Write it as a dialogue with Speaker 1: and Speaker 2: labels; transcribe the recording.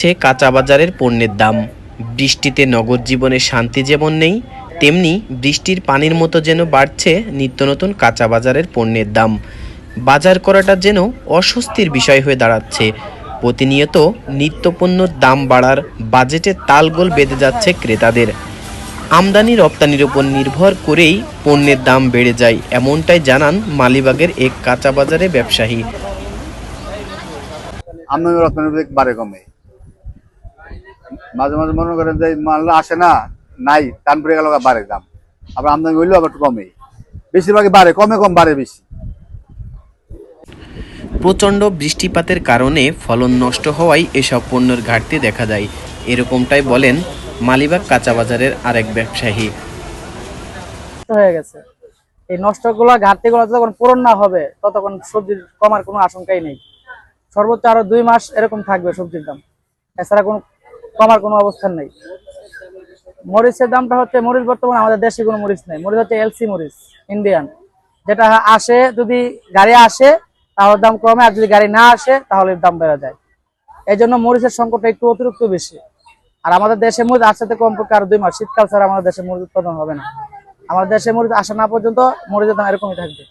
Speaker 1: সে কাঁচা বাজারের পণ্যের দাম। বৃষ্টিতে নগর জীবনে শান্তি যেমন নেই, তেমনি বৃষ্টির পানির মতো যেন বাড়ছে নিত্য নতুন কাঁচা বাজারের পণ্যের দাম। বাজার করাটা যেন অস্বস্তির বিষয় হয়ে দাঁড়াচ্ছে। প্রতিনিয়ত নিত্যপণ্যর দাম বাড়ার বাজেটে তালগোল বেঁধে যাচ্ছে ক্রেতাদের। আমদানি রপ্তানির উপর নির্ভর করেই পণ্যের দাম বেড়ে যায়, এমনটাই জানান মালিবাগের এক কাঁচা বাজারে ব্যবসায়ী।
Speaker 2: আমদানি রপ্তানি বাড়ে কমে। মাঝে মাঝে মনে করেন যে মাল আসে না নাই টান পড়ে গেল বাড়ে দাম। আবার আমদানি হইলেও আবার একটু কমে। বেশিরভাগই বাড়ে কমে কম বাড়ে বেশি।
Speaker 1: প্রচণ্ড বৃষ্টিপাতের কারণে ফলন নষ্ট হওয়ায় এসব পণ্যের ঘাটতি দেখা যায়। এরকমটাই বলেন মালিবাগ কাঁচা বাজারের আরেক ব্যবসায়ী।
Speaker 3: হয়ে গেছে। এই নষ্টগুলো ঘাটতিগুলো যখন পূরণ না হবে ততক্ষণ সবজির কমার কোনো আশঙ্কাই নেই। সর্বোচ্চ আরও দুই মাস এরকম থাকবে সবজির দাম। এছাড়া কোনো কমার কোনো অবস্থান নেই। মরিচের দামটা হচ্ছে, মরিচ বর্তমানে আমাদের দেশে কোনো মরিচ নেই। মরিচ হচ্ছে এলসি মরিচ, ইন্ডিয়ান। যেটা আসে, যদি গাড়ি আসে, তাহলে দাম কমে, আর যদি গাড়ি না আসে, তাহলে দাম বেড়ে যায়। এই জন্য মরিচের সংকটটা একটু অতিরিক্ত বেশি। আর আমাদের দেশে মরিচ আসতে কমপক্ষে আরও দুই মাস। শীতকাল ছাড়া আমাদের দেশে মরিচ উৎপাদন হবে না। আমাদের দেশে মরিচ আসা না পর্যন্ত মরিচের দাম এরকমই থাকবে।